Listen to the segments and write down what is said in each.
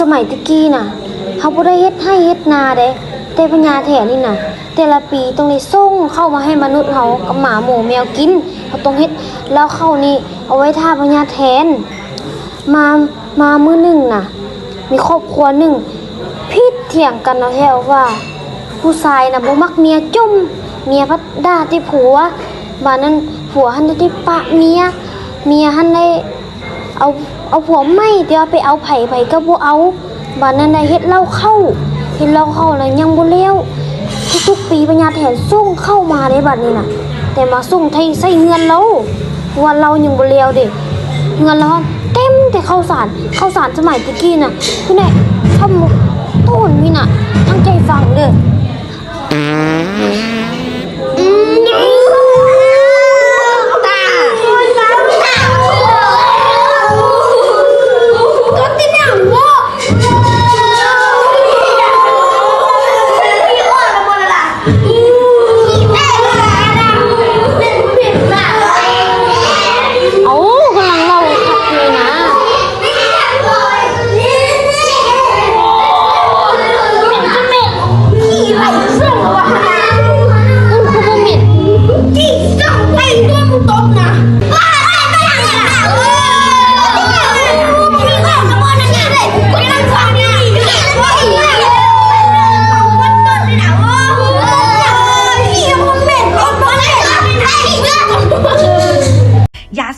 สมัยตะกี้น่ะเขาบ่ได้เฮ็ดให้เฮ็ดนาเด้แต่พญาแถนี่น่ะ แต่ละปีต้องได้ส่งเข้ามาให้มนุษย์เขากับหมาหมูแมวกินเขาต้องเฮ็ดแล้วเข้านี่เอาไว้ท่าพญาแทน มามามื้อหนึ่งน่ะ มีครอบครัวหนึ่งพิดเถียงกันเอาแท้ว่า ผู้ชายน่ะบ่มักเมียจุ่มเมียพัดด่าที่ผัวบานนั้น ผัวหันได้ปะเมีย เมียหันได้เอาเอาผัวไม่เดี๋ยวไปเอาไผ่ไผ่ก็บ่เอาบานนั้นได้เฮ็ดเหล้าเข้าเฮ็ดเหล้าเข้าแล้วยังบ่เลี้ยวทุกๆปีปัญญาแถนส่งเข้ามาในบัดนี้น่ะ แต่มาส่งไทยใส่เงินเราว่าเรายังบ่เลี้ยวเด้เงินเราเต็มแต่ข้าวสารข้าวสารสมัยตะกี้น่ะคือไหนทำ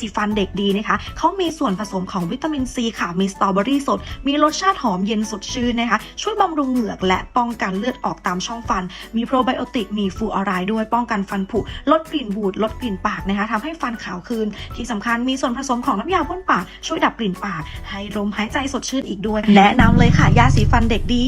สีฟันเด็กดีนะคะเขามีส่วนผสมของวิตามินซีค่ะ มีสตรอเบอรี่สด มีรสชาติหอมเย็นสดชื่นนะคะ ช่วยบำรุงเหงือกและป้องกันเลือดออกตามช่องฟัน มีโปรไบโอติก มีฟูออไรด์ด้วยป้องกันฟันผุ ลดกลิ่นบูด ลดกลิ่นปากนะคะทำให้ฟันขาวขึ้นที่สำคัญมีส่วนผสมของน้ำยาพ่นปาก ช่วยดับกลิ่นปาก ให้ลมหายใจสดชื่นอีกด้วย แนะนำเลยค่ะ ยาสีฟันเด็กดี